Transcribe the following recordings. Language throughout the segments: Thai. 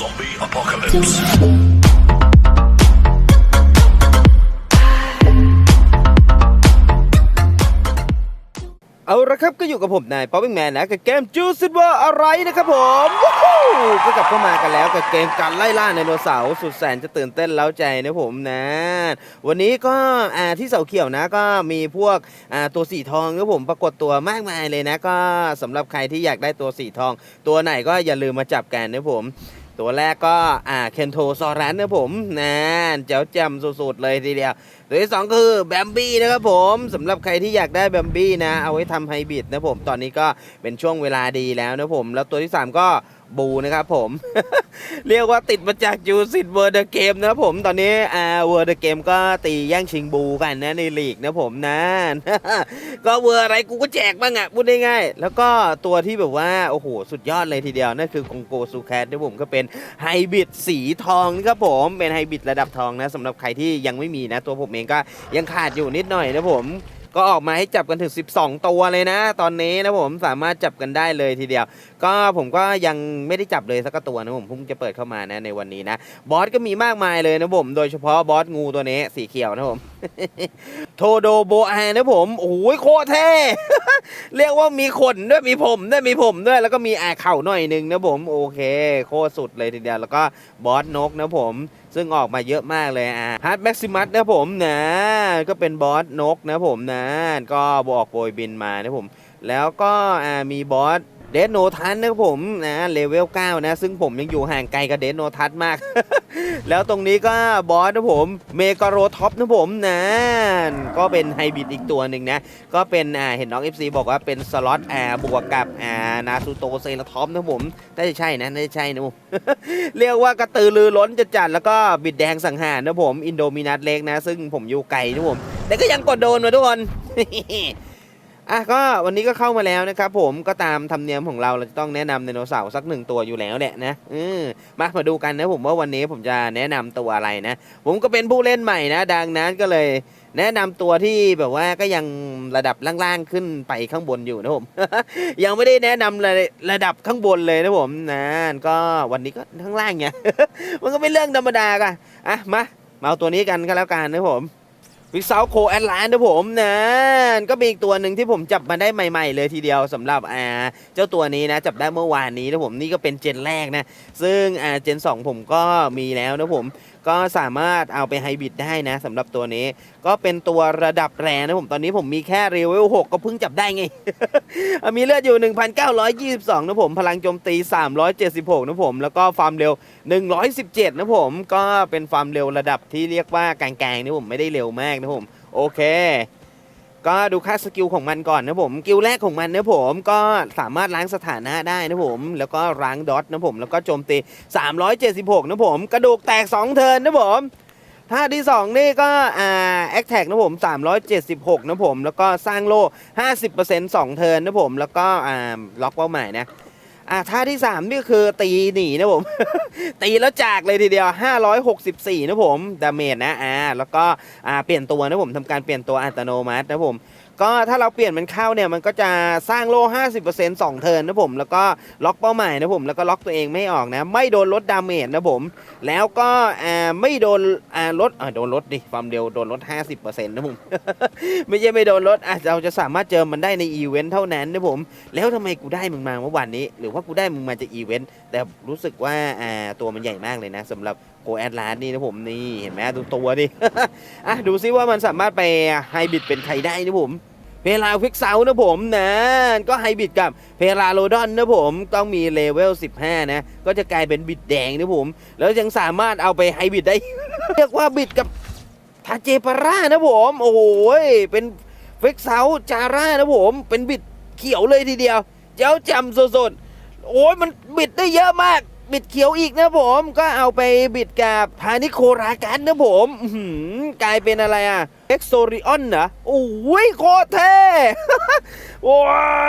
Zombie apocalypse. เอาละครับก็อยู่กับผมนายป๊อปปิ้งแมนนะกับเกมจูซิดว่าอะไรนะครับผมวู้ฮู้ก็กลับเข้ามากันแล้วกับเกมการไล่ล่าไดโนเสาร์สุดแสนจะตื่นเต้นเล้าใจนะผมนะ วันนี้ก็อ่าที่เสาเขียวนะก็มีพวกอ่าตัวสีทองนะผมปรากฏตัวมากมายเลยนะ ก็สำหรับใครที่อยากได้ตัวสีทอง ตัวไหนก็อย่าลืมมาจับกันนะผม ตัวแรกก็อ่าเคนโทซอรันนะผมนะเจ้าจำสุดๆเลยทีเดียว ตัวที่สองคือแบมบี้นะครับผมสำหรับใครที่อยากได้แบมบี้นะ เอาไว้ทำไฮบริดนะผม ตอนนี้ก็เป็นช่วงเวลาดีแล้วนะผม แล้วตัวที่สามก็ บูนะครับผม เรียกว่าติดมาจากยูซิตเวอร์เดเกมนะครับผมตอนนี้อ่าเวอร์เดเกมก็ตีแย่งชิงบูกันนะในลีกนะผมนะก็เวอร์อะไรกูก็แจกบ้างอะพูดง่ายๆแล้วก็ตัวที่แบบว่า โอ้โห สุดยอดเลยทีเดียว นั่นคือกงโกซูแคทนะผมก็เป็นไฮบริดสีทองนะครับผมเป็นไฮบริดระดับทองนะสำหรับใครที่ยังไม่มีนะ ตัวผมเองก็ยังขาดอยู่นิดหน่อยนะผมก็ออกมาให้จับกันถึง 12 ตัวเลยนะ ตอนนี้นะผมสามารถจับกันได้เลยทีเดียว ก็ผมก็ยังไม่ได้จับเลยสักตัวนะผมเพิ่งจะเปิดเข้ามานะในวันนี้นะบอสก็มีมากมายเลยนะผมโดยเฉพาะบอสงูตัวนี้สีเขียวนะผมโทโดโบอานะผมโอ้ยโคตรเท่เรียกว่ามีขนด้วยมีผมด้วยมีผมด้วยแล้วก็มีแอเข่าหน่อยหนึงนะผมโอเค โคตรสุดเลยทีเดียวแล้วก็บอสนกนะผมซึ่งออกมาเยอะมากเลยอะฮาร์ดแม็กซิมัสนะผมนะก็เป็นบอสนกนะผมนะก็บอกโปรยบินมานะผม แล้วก็มีบอส เดนโนทันนะครับผมนะเลเวล9นะ ซึ่งผมยังอยู่ห่างไกลกับเดนโนทันมาก แล้วตรงนี้ก็บอสนะผมเมกาโรท็อปนะผมนะก็เป็นไฮบริดอีกตัวหนึ่งนะ ก็เป็นอ่าเห็นน้อง FC บอกว่าเป็นสล็อตอ่าบวกกับอ่านาซูโตเซราท็อปนะผมน่าจะใช่นะน่าจะใช่นะผมเรียกว่ากระตือรือร้นจะจัดแล้วก็บิดแดงสังหารนะผมอินโดมินัสเล็กนะ ซึ่งผมอยู่ไกลนะผมแต่ก็ยังกดโดนมาทุกคน อะก็วันนี้ก็เข้ามาแล้วนะครับผมก็ตามธรรมเนียมของเราเราจะต้องแนะนำไดโนเสาร์สักหนึ่งตัวอยู่แล้วแหละนะอมามาดูกันนะผมว่าวันนี้ผมจะแนะนำตัวอะไรนะ ผมก็เป็นผู้เล่นใหม่นะ ดังนั้นก็เลย แนะนำตัวที่แบบว่าก็ยังระดับล่างๆขึ้นไปข้างบนอยู่นะผม ยังไม่ได้แนะนำระระดับข้างบนเลยนะผมนะก็วันนี้ก็ข้างล่างไงมันก็เป็นเรื่องธรรมดากันอะมามาเอาตัวนี้กันก็แล้วกันนะผม วิกเซาโคแอดลานนะผมนะก็เป็นอีกตัวหนึ่งที่ผมจับมาได้ใหม่ๆ เลยทีเดียวสำหรับอ่าเจ้าตัวนี้นะจับได้เมื่อวานนี้นะผมนี่ก็เป็นเจนแรกนะ ซึ่งอ่าเจน 2 ผมก็มีแล้วนะผม ก็สามารถเอาไปไฮบริดได้นะสำหรับตัวนี้ ก็เป็นตัวระดับแรงนะผมตอนนี้ผมมีแค่เรเวล6ก็เพิ่งจับได้ไง มีเลือดอยู่ 1,922 นะผม พลังโจมตี 376 นะผม แล้วก็ฟาร์มเร็ว 117 นะผม ก็เป็นฟาร์มเร็วระดับที่เรียกว่ากลางๆนะผมไม่ได้เร็วมากนะผม โอเค ก็ดูค่าสกิลของมันก่อนนะผมสกิลแรกของมันนะผมก็สามารถล้างสถานะได้นะผม แล้วก็ล้างดอทนะผมแล้วก็โจมตี 376 นะผม กระดูกแตก 2 เทิร์นนะผมท่าที่ 2 นี่ก็อ่าแอคแท็กนะผม 376 นะผม แล้วก็สร้างโล่ 50% 2 เทิร์นนะผม แล้วก็อ่าล็อกเป้าหมายนะ อ่าท่าที่3นี่คือตีหนีนะผม ตีแล้วจากเลยทีเดียว 564 นะผมดาเมจนะอ่าแล้วก็อ่าเปลี่ยนตัวนะผมทำการเปลี่ยนตัวอัตโนมัตินะผม ก็ถ้าเราเปลี่ยนมันเข้าเนี่ยมันก็จะสร้างโล่50% 2 เทิร์นนะผม แล้วก็ล็อกเป้าหมายนะผม แล้วก็ล็อกตัวเองไม่ออกนะ ไม่โดนลดดาเมจนะผม แล้วก็อ่าไม่โดนอ่าลดอ่าโดนลดดิความเร็วโดนลด 50%นะผม ไม่ใช่ไม่โดนลดอะเราจะสามารถเจอมันได้ในอีเวนต์เท่านั้นนะผม แล้วทำไมกูได้มึงมาเมื่อวานนี้ หรือว่ากูได้มึงมาจากอีเวนต์แต่รู้สึกว่าอ่าตัวมันใหญ่มากเลยนะสำหรับโกแอดลาสนี่นะผมนี่เห็นไหมดูตัวดิอะดูซิว่ามันสามารถไปไฮบริดเป็นใครได้นะผม เพลาฟิกเซานะผมนะ ก็ไฮบิดกับเพลาโลดอนนะผมต้องมีเลเวล 15 นะ ก็จะกลายเป็นบิดแดงนะผม แล้วยังสามารถเอาไปไฮบิดได้ เรียกว่าบิดกับทาเจปาร่านะผม โอ้โหยเป็นฟิกเซาจาร่านะผม เป็นบิดเขียวเลยทีเดียว เจ้าจำสดๆโอ้ยมันบิดได้เยอะมาก บิดเขียวอีกนะผมก็เอาไปบิดกับพานิโครากันนะผมหือกลายเป็นอะไรอะเอ็กโซริออนเหรอโอ้ยโคตรเท่โอ้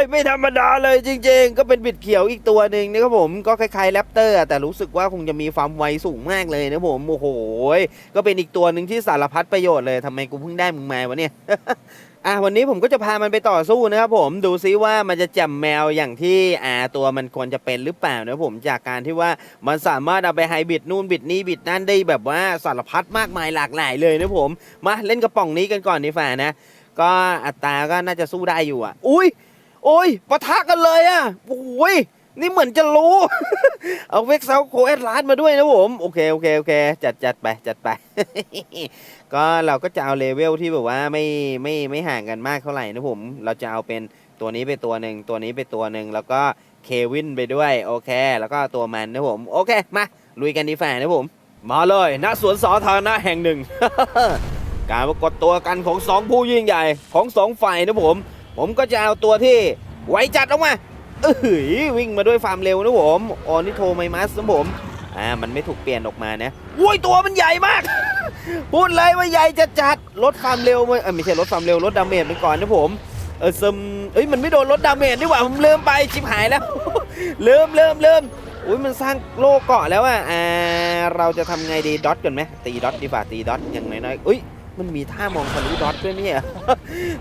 ยไม่ธรรมดาเลยจริง ๆ ก็เป็นบิดเขียวอีกตัวหนึ่งนะครับผมก็คล้ายๆแรปเตอร์แต่รู้สึกว่าคงจะมีความไวสูงมากเลยนะผมโอ้โหก็เป็นอีกตัวหนึ่งที่สารพัดประโยชน์เลยทำไมกูเพิ่งได้มึงมาวะเนี่ย อะวันนี้ผมก็จะพามันไปต่อสู้นะครับผมดูซิว่ามันจะจำแมวอย่างที่อ่าตัวมันควรจะเป็นหรือเปล่านะผมจากการที่ว่ามันสามารถเอาไปไฮบริดนู่นบิดนี่บิดนั่นได้แบบว่าสารพัดมากมายหลากหลายเลยนะผมมาเล่นกระป๋องนี้กันก่อนดีฝ่านะ ก็อัตราก็น่าจะสู้ได้อยู่อะ อุ้ยโอ้ยปะทะกันเลยอะโอ้ย นี่เหมือนจะรู้ เอาเว็กเซาโคเอสลาดมาด้วยนะผม โอเค โอเค โอเค จัดจัดไป จัดไป ก็เราก็จะเอาเลเวลที่แบบว่าไม่ไม่ไม่ห่างกันมากเท่าไหร่นะผม เราจะเอาเป็นตัวนี้ไปตัวหนึ่งตัวนี้ไปตัวหนึ่งแล้วก็เควินไปด้วย โอเค แล้วก็ตัวมันนะผม โอเค มา ลุยกันดีฝ่านะผม มาเลยณสวนสาธารณะแห่งหนึ่ง การปรากฏตัวกันของสองผู้ยิ่งใหญ่ของสองฝ่ายนะผม ผมก็จะเอาตัวที่ไวจัดออกมา เอ้ยวิ่งมาด้วยความเร็วนะผมออนิโทไมมัสนะผมอ่ามันไม่ถูกเปลี่ยนออกมานะอุ้ยตัวมันใหญ่มาก พูดเลยว่าใหญ่จะจัดลดความเร็วมันเออไม่ใช่ลดความเร็วลดดาเมจไปก่อนนะผมเออซึมเอ้ยมันไม่โดนลดดาเมจนี่หว่าผมลืมไปชิบหายแล้วลืมลืมลืมอุ้ยมันสร้างโลกเกาะแล้วอะอ่าเราจะทำไงดีดอทก่อนไหมตีดอทดีกว่าตีดอทอย่างน้อยๆอุ้ย มันมีท่ามองทะลุดอทด้วยเนี่ย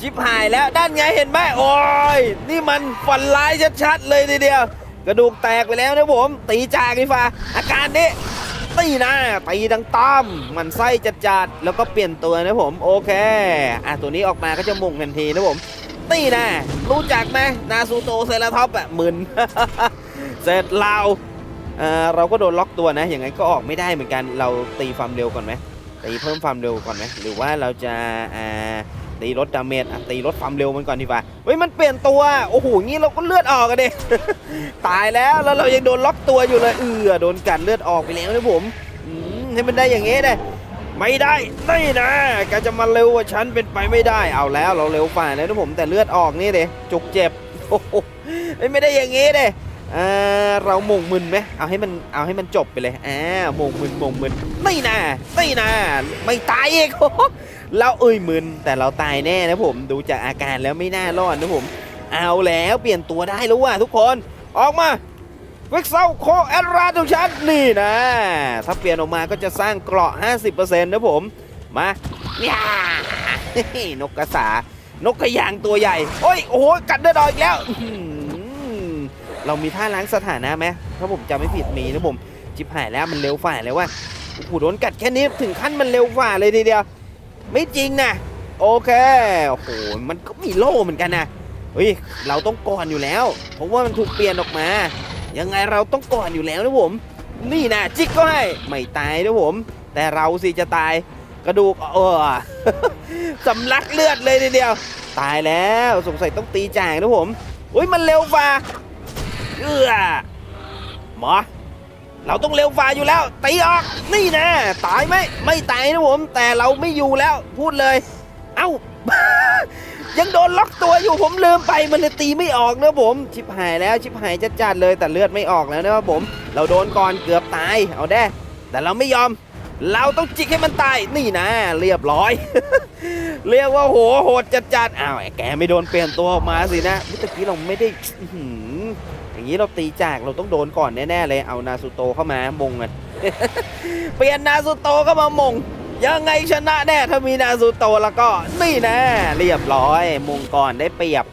ชิบหายแล้วด้านไงเห็นไหมโอ้ย นี่มันฝันร้ายชัดๆเลยทีเดียว กระดูกแตกไปแล้วนะผม ตีจากดีฟ้าอาการนี้ตีหนะตีดังต้อมมันไส้จัดๆแล้วก็เปลี่ยนตัวนะผม โอเค อะตัวนี้ออกมาก็จะมุ่งทันทีนะผม ตีหนะรู้จักไหมนาซูโตเซราท็อปอะหมึนเสร็จเราเอ่อเราก็โดนล็อกตัวนะ อย่างไงก็ออกไม่ได้เหมือนกัน เราตีความเร็วก่อนไหม ตีเพิ่มความเร็วก่อนไหมหรือว่าเราจะอ่าตีลดดาเมจอะตีลดความเร็วมันก่อนดีกว่าเฮ้ยมันเปลี่ยนตัวโอ้โหงี้เราก็เลือดออกกันเดิตายแล้วแล้วเรายังโดนล็อกตัวอยู่เลยเออโดนกัดเลือดออกไปแล้วนะผมอืมให้มันได้อย่างงี้ได้ไม่ได้นี่นะแกจะมาเร็วกว่าฉันเป็นไปไม่ได้เอาแล้วเราเร็วฝ่าแล้วนะผมแต่เลือดออกนี่เดจุกเจ็บโอ้โหไม่ได้อย่างงี้เด้ อ่าเรามงมึนไหมเอาให้มันเอาให้มันจบไปเลยอ่ามงมึนมงมึนไม่นะไม่นะไม่ตายเอีกเราเอ้ยมึนแต่เราตายแน่นะผม ดูจากอาการแล้วไม่น่ารอดนะผม เอาแล้วเปลี่ยนตัวได้แล้วว่ะทุกคนออกมาเวกเซลโคแอดราทุกชั้นนี่นะ ถ้าเปลี่ยนออกมาก็จะสร้างเกราะ 50%นะผม มาย่านกกระสานกกระยางตัวใหญ่ โอ้ยโอ้โหกัดเดือดออกอีกแล้ว เรามีท่าล้างสถานะไหมถ้าผมจำไม่ผิดมีนะผมจิบหายแล้วมันเร็วฝ่าแล้วว่าโอ้โหโดนกัดแค่นี้ถึงขั้นมันเร็วฝ่าเลยทีเดียว ไม่จริงนะโอเคโอ้โหมันก็มีโล่เหมือนกันนะเฮ้ยเราต้องก่อนอยู่แล้ว เพราะว่ามันถูกเปลี่ยนออกมา ยังไงเราต้องก่อนอยู่แล้วนะผม นี่นะจิกก็ให้ไม่ตายนะผม แต่เราสิจะตายกระดูกเออสำลักเลือดเลยทีเดียว ตายแล้วสงสัยต้องตีจ่างนะผมอุ้ยมันเร็วฟ้า เอื้อหมอเราต้องเร็วฟ้าอยู่แล้วตีออกนี่นะตายไหมไม่ตายนะผม แต่เราไม่อยู่แล้วพูดเลย เอ้า ยังโดนล็อกตัวอยู่ผมลืมไปมันเลยตีไม่ออกนะผม ชิบหายแล้วชิบหายจะจัดเลยแต่เลือดไม่ออกแล้วนะครับผม เราโดนก่อนเกือบตายเอาได้ แต่เราไม่ยอม เราต้องจิกให้มันตายนี่นะ เรียบร้อย เรียกว่าโหโหดจัดจัดๆอ้าวแกไม่โดนเปลี่ยนตัวออกมาสินะเมื่อกี้เราไม่ได้ อย่างนี้เราตีจากเราต้องโดนก่อนแน่ๆเลยเอานาซูโตเข้ามามงกันเปลี่ยนนาซูโตเข้ามามงยังไงชนะแน่ถ้ามีนาซูโตแล้วก็นี่แน่เรียบร้อยมงก่อนได้เปรียบ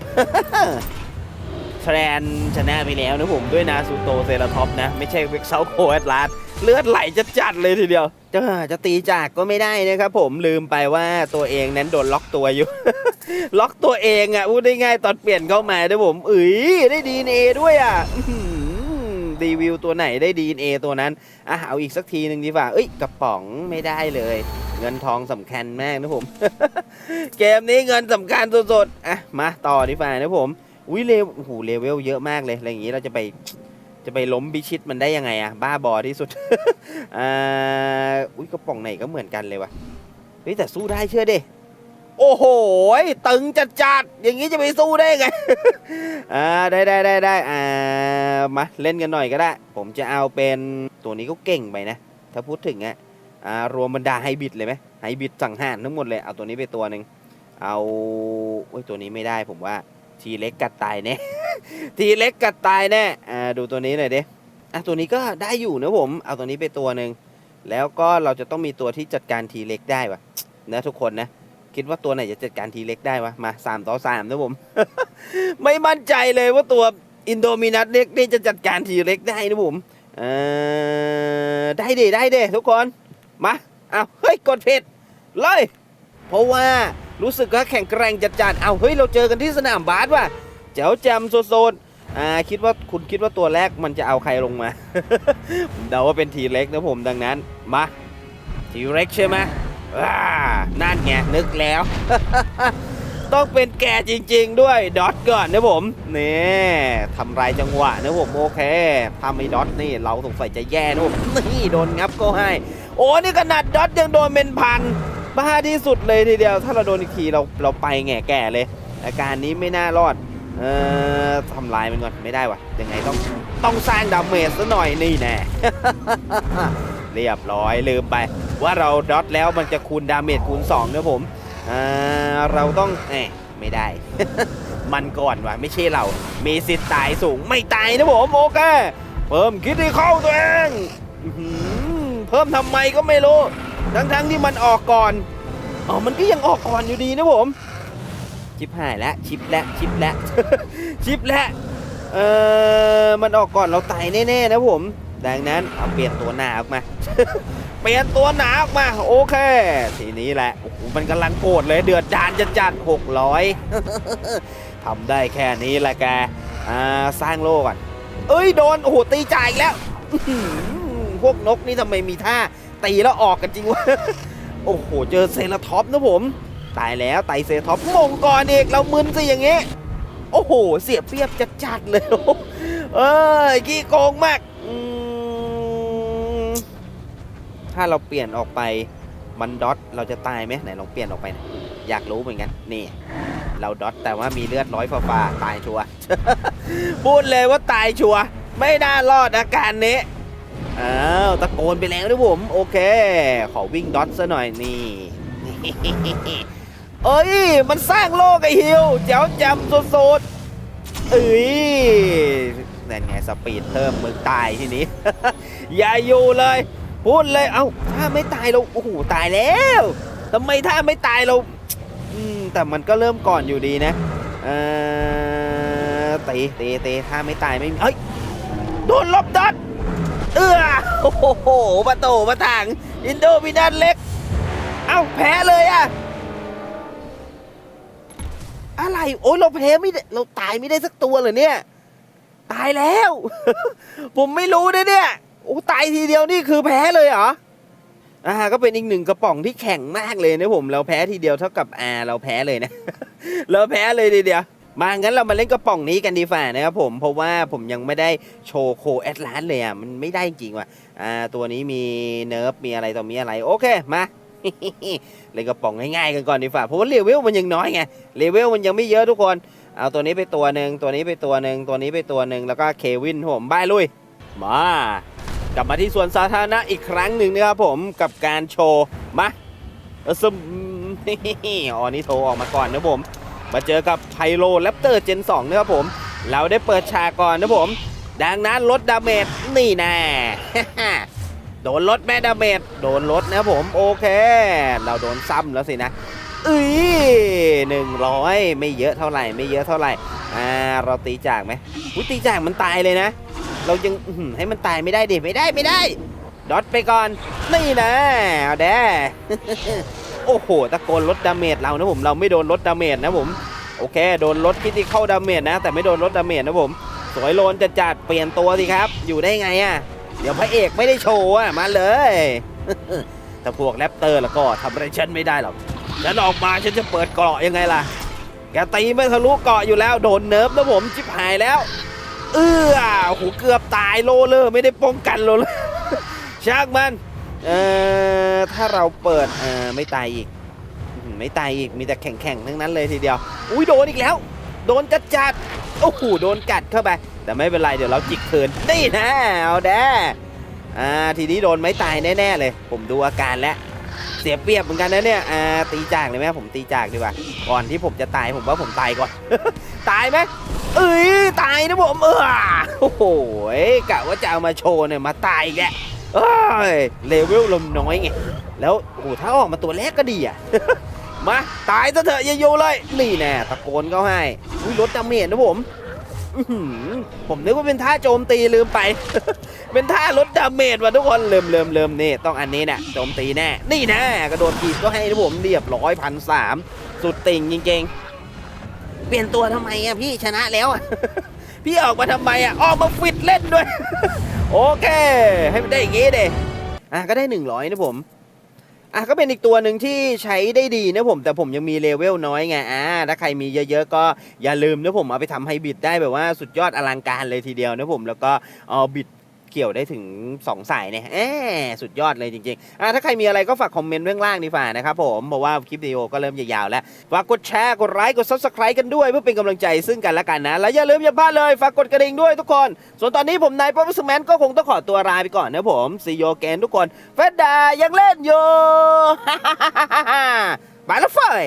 รนชนะไปแล้วนะผมด้วยนาซูโตเซราท็อปนะ ไม่ใช่เวกเซาโคแอดลาสเลือดไหลจะจัดเลยทีเดียว จะจะตีจากก็ไม่ได้นะครับผมลืมไปว่าตัวเองนั้นโดนล็อกตัวอยู่ ล็อกตัวเองอะพูดได้ง่ายตอนเปลี่ยนเข้ามาด้วยผมเอ้ยได้ดีเอด้วยอะรีวิวตัวไหนได้ดีเอตัวนั้นอะเอาอีกสักทีหนึ่งดีกว่าเอ้ยกระป๋องไม่ได้เลยเงินทองสำคัญมากนะผม เกมนี้เงินสำคัญสุดๆ อะ มาต่อดีกว่านะผม อุ้ยเลวโอ้โหเลเวลเยอะมากเลยอะไรอย่างนี้เราจะไปจะไปล้มบิชิตมันได้ยังไงอะบ้าบอที่สุด อ่าอุ้ยกระป๋องไหนก็เหมือนกันเลยวะเฮ้ยแต่สู้ได้เชื่อดิโอ้โหตึงจัดจัดอย่างนี้จะไปสู้ได้ไงอ่าได้ได้ได้ได้อ่ามาเล่นกันหน่อยก็ได้ ผมจะเอาเป็นตัวนี้ก็เก่งไปนะ ถ้าพูดถึงอะอ่ารวมบรรดาไฮบิดเลยไหมไฮบิดสังหารทั้งหมดเลยเอาตัวนี้ไปตัวหนึ่งเอาโอ้ยตัวนี้ไม่ได้ผมว่า ทีเล็กกัดตายแน่ ทีเล็กกัดตายแน่อ่าดูตัวนี้หน่อยดิอะตัวนี้ก็ได้อยู่นะผม เอาตัวนี้ไปตัวหนึ่งแล้วก็เราจะต้องมีตัวที่จัดการทีเล็กได้วะนะทุกคนนะ คิดว่าตัวไหนจะจัดการทีเล็กได้วะมาสามต่อสามนะผม ไม่มั่นใจเลยว่าตัวอินโดมินัสเล็กนี่จะจัดการทีเล็กได้นะผมเออได้เดได้เดทุกคนมาเอาเฮ้ยกดผิดเลยเพราะว่า รู้สึกว่าแข่งแกร่งจัดๆเอาเฮ้ยเราเจอกันที่สนามบาสว่ะเจ๋วแจมโซนอ่าคิดว่าคุณคิดว่าตัวแรกมันจะเอาใครลงมาผมเดาว่าเป็นทีเล็กนะผมดังนั้นมาทีเล็กใช่ไหมอ่านั่นไงนึกแล้ว ต้องเป็นแกจริง ๆ ด้วยดอทก่อนนะผมนี่ทำลายจังหวะนะผมโอเคถ้าไม่ดอทนี่เราสงสัยจะแย่นะผมนี่โดนงับก็ให้ โอ้นี่ขนาดดอทยังโดนเป็นพัน บ้าที่สุดเลยทีเดียว ถ้าเราโดนอีกทีเราเราไปแง่แก่เลย อาการนี้ไม่น่ารอด เอ่อทำลายมันก่อนไม่ได้วะยังไงต้องต้องสร้างดาเมจซะหน่อยนี่แน่ เรียบร้อยลืมไป ว่าเราดอทแล้วมันจะคูณดาเมจคูณ2นะผมอ่าเราต้องเอ้ไม่ได้ มันก่อนวะไม่ใช่เรา มีสิทธิ์ตายสูงไม่ตายนะผมโอเคเพิ่มคิดให้เข้าตัวเองเพิ่มทำไมก็ไม่รู้ ทั้งๆที่มันออกก่อน อ๋อ มันก็ยังออกก่อนอยู่ดีนะผม ชิปหายแล้ว ชิปแล้ว ชิปแล้ว ชิปแล้ว เออมันออกก่อนเราตายแน่ๆนะผม ดังนั้นเอาเปลี่ยนตัวหนาออกมา เปลี่ยนตัวหนาออกมา โอเค ทีนี้แหละ โอ้โห มันกำลังโกรธเลย เดือดดานจัดจัดหกร้อยทำได้แค่นี้แหละแก อ่า สร้างโลก่อน เอ้ย โดน โอ้โห ตีจ่ายอีกแล้วอื้อหือพวกนกนี่ทำไมมีท่า ตีแล้วออกกันจริงวะโอ้โห เจอเซราท็อปนะผม ตายแล้วไตเซท็อปมงก่อนอีกเรามึนสิอย่างเงี้ยโอ้โห เสียเปรียบจัดๆเลยเอ้ยขี้โกงมาก ถ้าเราเปลี่ยนออกไปมันดอทเราจะตายไหมไหนลองเปลี่ยนออกไปน่อยากรู้เหมือนกัน นี่ เราดอทแต่ว่ามีเลือดร้อยฟ้าตายชัวพูดเลยว่าตายชัวไม่น่ารอดอาการนี้ อ้าวตะโกนไปแล้วนะผม โอเค ขอวิ่งดอทซะหน่อยนี่เอ้ย มันสร้างโลกไอฮิวเจ้าจำสุดๆเอ้ยนั่นไงสปีดเพิ่มมึงตายทีนี้ อย่าอยู่เลย พูดเลย เอ้าถ้าไม่ตายเราโอ้โหตายแล้วทำไมถ้าไม่ตายเราอืมแต่มันก็เริ่มก่อนอยู่ดีนะเออตีตีตีถ้าไม่ตายไม่มีเอ้ยโดนลบดัด เออโอ้โหมาโตมาถังอินโดมินันเล็ก เอ้าแพ้เลยอะ อะไร โอ้ยเราแพ้ไม่ได้เราตายไม่ได้สักตัวเลยเนี่ย ตายแล้ว ผมไม่รู้นะเนี่ย โอ้ตายทีเดียวนี่คือแพ้เลยเหรออ่าก็เป็นอีกหนึ่งกระป๋องที่แข็งมากเลยนะผม เราแพ้ทีเดียวเท่ากับอ่าเราแพ้เลยนะ เราแพ้เลยทีเดียว มางั้นเรามาเล่นกระป๋องนี้กันดีฝ่านะครับผม เพราะว่าผมยังไม่ได้โชว์โคแอตลาสเลยอะ มันไม่ได้จริงว่ะ อ่า ตัวนี้มีเนิร์ฟมีอะไรต่อมีอะไร โอเค มาเล่นกระป๋องง่ายๆกันก่อนดีฝ่าเพราะว่าเลเวลมันยังน้อยไง เลเวลมันยังไม่เยอะทุกคน เอาตัวนี้ไปตัวหนึ่งตัวนี้ไปตัวหนึ่งตัวนี้ไปตัวหนึ่งแล้วก็เควินผมบายลุย มากลับมาที่สวนสาธารณะอีกครั้งหนึ่งนะครับผมกับการโชว์ มาเออซึมอ๋อนี่โทรออกมาก่อนนะผม มาเจอกับไพโลแรปเตอร์เจน2นะครับผม เราได้เปิดฉากก่อนนะผม ดังนั้นลดดาเมจนี่แน่โดนลดแม่ดาเมจโดนลดนะผมโอเค เราโดนซ้ำแล้วสินะเอ้ยหนึ่งร้อยไม่เยอะเท่าไหร่ไม่เยอะเท่าไหร่อ่าเราตีจากไหมอุ้ยตีจากมันตายเลยนะ เรายังให้มันตายไม่ได้ดิไม่ได้ไม่ได้ดอทไปก่อนนี่นะเอาแด้ โอ้โหตะโกนลดดาเมจเรานะผมเราไม่โดนลดดาเมจนะผมโอเค โดนลดคิดที่เข้าดาเมจนะ แต่ไม่โดนลดดาเมจนะผม สวยโลนจะจัดเปลี่ยนตัวสิครับ อยู่ได้ไงอะ เดี๋ยวพระเอกไม่ได้โชว์อะ มาเลยแต่พวกแรปเตอร์แล้วก็ทำอะไรฉันไม่ได้หรอกฉันออกมาฉันจะเปิดเกราะยังไงล่ะ แกตีไม่ทะลุเกราะอยู่แล้ว โดนเนิร์ฟนะผมชิบหายแล้ว เออโอ้โหเกือบตายโลเลยไม่ได้ป้องกันโลเลยช่างมัน เออถ้าเราเปิดเออไม่ตายอีก ไม่ตายอีกมีแต่แข่งๆทั้งนั้นเลยทีเดียว อุ้ยโดนอีกแล้ว โดนจัดจัดโอ้โหโดนกัดเข้าไป แต่ไม่เป็นไรเดี๋ยวเราจิกคืนนี่นะเอาแด้อ่าทีนี้โดนไม่ตายแน่ๆเลย ผมดูอาการแล้วเสียเปรียบเหมือนกันนะเนี่ยอ่าตีจากเลยไหมผมตีจากดีกว่า ก่อนที่ผมจะตายผมว่าผมตายก่อน ตายไหมเอ้ยตายนะผมเออโอ้โหกะว่าจะเอามาโชว์เนี่ยมาตายแก เอ้ยเลเวลลมน้อยไง แล้วโอ้ถ้าออกมาตัวแรกก็ดีอะ มา ตายซะเถอะอย่าอยู่เลย นี่แน่ตะโกนเขาให้อุ้ยลดดาเมจนะผมผมนึกว่าเป็นท่าโจมตีลืมไป เป็นท่าลดดาเมจว่ะทุกคนเริ่มเริ่มเริ่มนี่ต้องอันนี้เนี่ยโจมตีแน่ นี่แน่กระโดดกีบก็ให้นะผมเรียบร้อยพันสามสุดติ่งจริงๆ เปลี่ยนตัวทำไมอะพี่ชนะแล้วอะ พี่ออกมาทำไมอะ ออกมาฟิตเล่นด้วย โอเค ให้มันได้อย่างงี้เด้อะก็ได้ 100 นะผม อะก็เป็นอีกตัวหนึ่งที่ใช้ได้ดีนะผม แต่ผมยังมีเลเวลน้อยไง อ่า ถ้าใครมีเยอะๆ ก็อย่าลืมนะผมเอาไปทำไฮบริดได้แบบว่าสุดยอดอลังการเลยทีเดียวนะผม แล้วก็เอาบิด เกี่ยวได้ถึง 2 สายเนี่ยแอบสุดยอดเลยจริงๆอะถ้าใครมีอะไรก็ฝากคอมเมนต์เรื่องล่างดีฝ่านะครับผมเพราะว่าคลิปวิดีโอก็เริ่มยาวๆแล้ว ฝากกดแชร์ กดไลค์ กด subscribe กันด้วยเพื่อเป็นกำลังใจซึ่งกันและกันนะ แล้วอย่าลืมอย่าพลาดเลย ฝากกดกระดิ่งด้วยทุกคน ส่วนตอนนี้ผมนายป๊อปสแมนก็คงต้องขอตัวลาไปก่อนนะผมซีโยแกนทุกคนเฟดดายังเล่นอยู่ ไปแล้วเฟย